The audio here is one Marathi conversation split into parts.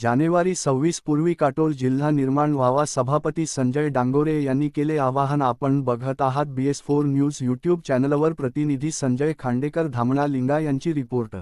जानेवारी सव्वीस पूर्वी काटोल जिल्हा निर्माण व्हावा सभापती संजय डांगोरे यांनी केले आवाहन. आपण बघत आहात बीएस फोर न्यूज यूट्यूब चॅनलवर प्रतिनिधी संजय खांडेकर धामणा लिंगा यांची रिपोर्ट.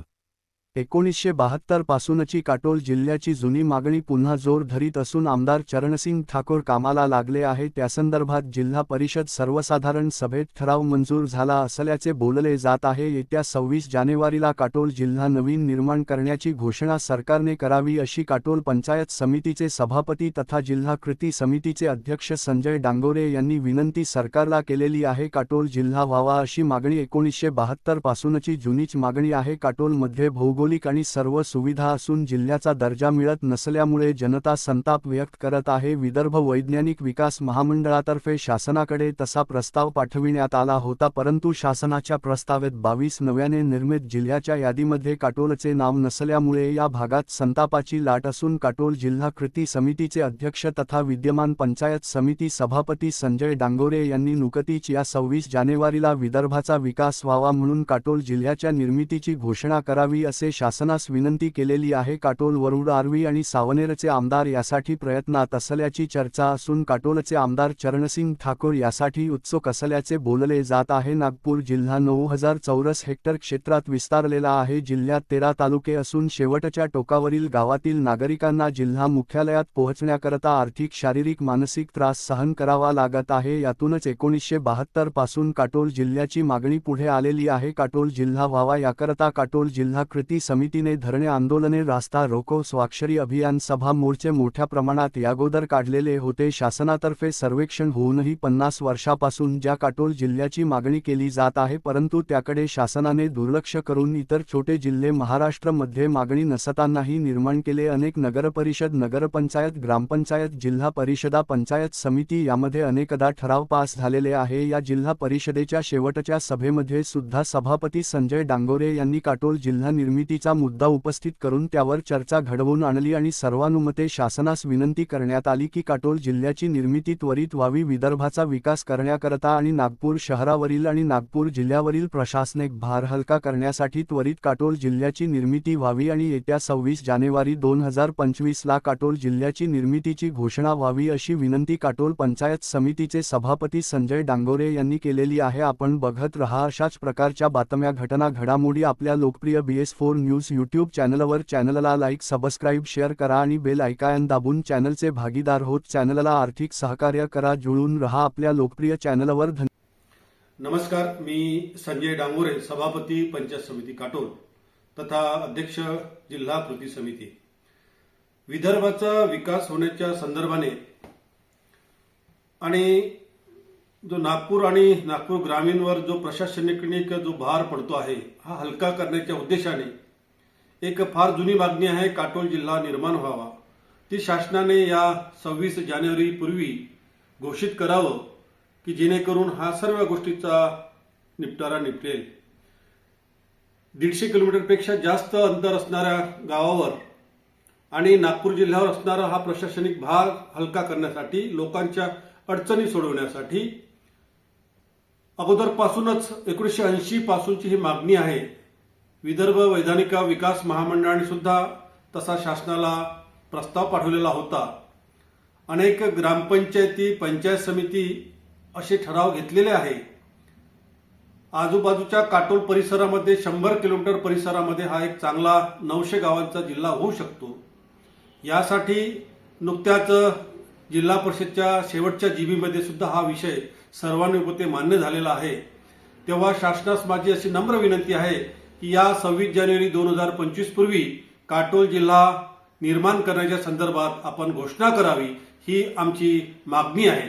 एकोणीसशे बहात्तर पासूनची काटोल जिल्ह्याची जुनी मागणी पुन्हा जोर धरीत असून आमदार चरणसिंग ठाकूर कामाला लागले आहे. त्यासंदर्भात जिल्हा परिषद सर्वसाधारण सभेत ठराव मंजूर झाला असल्याचे बोलले जात आहे. येत्या सव्वीस जानेवारीला काटोल जिल्हा नवीन निर्माण करण्याची घोषणा सरकारने करावी अशी काटोल पंचायत समितीचे सभापती तथा जिल्हा कृती समितीचे अध्यक्ष संजय डांगोरे यांनी विनंती सरकारला केलेली आहे. काटोल जिल्हा व्हावा अशी मागणी एकोणीसशे बहात्तर पासूनची जुनीच मागणी आहे. काटोलमध्ये भौगोलिक आणि सर्व सुविधा असून जिल्ह्याचा दर्जा मिळत नसल्यामुळे जनता संताप व्यक्त करत आहे. विदर्भ वैज्ञानिक विकास महामंडळातर्फे शासनाकडे तसा प्रस्ताव पाठविण्यात आला होता परंतु शासनाच्या प्रस्तावेत बावीस नव्याने निर्मित जिल्ह्याच्या यादीमध्ये काटोलचे नाव नसल्यामुळे या भागात संतापाची लाट असून काटोल जिल्हा कृती समितीचे अध्यक्ष तथा विद्यमान पंचायत समिती सभापती संजय डांगोरे यांनी नुकतीच या सव्वीस जानेवारीला विदर्भाचा विकास व्हावा म्हणून काटोल जिल्ह्याच्या निर्मितीची घोषणा करावी असे शासनास विनंती केलेली आहे काटोल वरुड आर्वी आणि सावनेरचे आमदार यासाठी प्रयत्नात असल्याची चर्चा असून काटोलचे आमदार चरणसिंग ठाकूर यासाठी उत्सुक असल्याचे बोलले जात आहे. नागपूर जिल्हा नऊ हजार चौरस हेक्टर क्षेत्रात विस्तारलेला आहे. जिल्ह्यात तेरा तालुके असून शेवटच्या टोकावरील गावातील नागरिकांना जिल्हा मुख्यालयात पोहोचण्याकरता आर्थिक शारीरिक मानसिक त्रास सहन करावा लागत आहे. यातूनच एकोणीसशे बहात्तरपासून काटोल जिल्ह्याची मागणी पुढे आलेली आहे. काटोल जिल्हा व्हावा याकरता काटोल जिल्हा कृती समितीने धरणे आंदोलने रास्ता रोको स्वाक्षरी अभियान सभा मोर्चे मोठ्या प्रमाणात यागोदर काढलेले होते. शासनातर्फे सर्वेक्षण होऊनही पन्नास वर्षापासून ज्या काटोल जिल्ह्याची मागणी केली जात आहे परंतु त्याकडे शासनाने दुर्लक्ष करून इतर छोटे जिल्हे महाराष्ट्रमध्ये मागणी नसतानाही निर्माण केले. अनेक नगरपरिषद नगरपंचायत ग्रामपंचायत जिल्हा परिषदा पंचायत समिती यामध्ये अनेकदा ठराव पास झालेले आहे. या जिल्हा परिषदेच्या शेवटच्या सभेमध्ये सुद्धा सभापती संजय डांगोरे यांनी काटोल जिल्हा निर्मिती निर्मितीचा मुद्दा उपस्थित करून त्यावर चर्चा घडवून आणली आणि सर्वानुमते शासनास विनंती करण्यात आली की काटोल जिल्ह्याची निर्मिती त्वरित व्हावी विदर्भाचा विकास करण्याकरता आणि नागपूर शहरावरील आणि नागपूर जिल्ह्यावरील प्रशासनिक भार हलका करण्यासाठी त्वरित काटोल जिल्ह्याची निर्मिती व्हावी आणि येत्या सव्वीस जानेवारी दोन हजार पंचवीसला काटोल जिल्ह्याची निर्मितीची घोषणा व्हावी अशी विनंती काटोल पंचायत समितीचे सभापती संजय डांगोरे यांनी केलेली आहे. आपण बघत रहा अशाच प्रकारच्या बातम्या. घटना घडामोडी. आपल्या लोकप्रिय B S four news YouTube चॅनलवर चॅनलला लाईक सबस्क्राईब शेअर करा आणि बेल ऐकायन दाबून चॅनलचे भागीदार होत चॅनलला आर्थिक सहकार्य करा जुळून रहा आपल्या लोकप्रिय चॅनलवर धन्यवाद नमस्कार मी संजय डांगोरे सभापती पंचायत समिती काटोल तथा अध्यक्ष जिल्हा कृती समिती. विदर्भाचा विकास होण्याच्या संदर्भाने आणि जो नागपूर आणि नागपूर ग्रामीणवर जो प्रशासनिक जो भार पडतो आहे हा हलका करण्याच्या उद्देशाने एक फार जुनी मागणी आहे काटोल जिल्हा निर्माण व्हावा. ती शासनाने या सव्वीस जानेवारी पूर्वी घोषित करावं की जेणेकरून हा सर्व गोष्टीचा निपटारा निपटेल. दीडशे किलोमीटरपेक्षा जास्त अंतर असणाऱ्या गावावर आणि नागपूर जिल्ह्यावर असणारा हा प्रशासनिक भार हलका करण्यासाठी लोकांच्या अडचणी सोडवण्यासाठी अगोदरपासूनच एकोणीसशे ऐंशी पासूनची ही मागणी आहे. विदर्भ वैधानिक विकास महामंडळाने सुद्धा तसा शासनाला प्रस्ताव पाठवलेला होता. अनेक ग्रामपंचायती पंचायत समिती असे ठराव घेतलेले आहे. आजूबाजूच्या काटोल परिसरामध्ये शंभर किलोमीटर परिसरामध्ये हा एक चांगला नऊशे गावांचा जिल्हा होऊ शकतो. यासाठी नुकत्याच जिल्हा परिषदच्या शेवटच्या जीबीमध्ये सुद्धा हा विषय सर्वानुमते मान्य झालेला आहे. तेव्हा शासनास माझी अशी नम्र विनंती आहे की या सव्वीस जानेवारी दोन हजार पंचवीस पूर्वी काटोल जिल्हा निर्माण करण्याच्या संदर्भात आपण घोषणा करावी ही आमची मागणी आहे.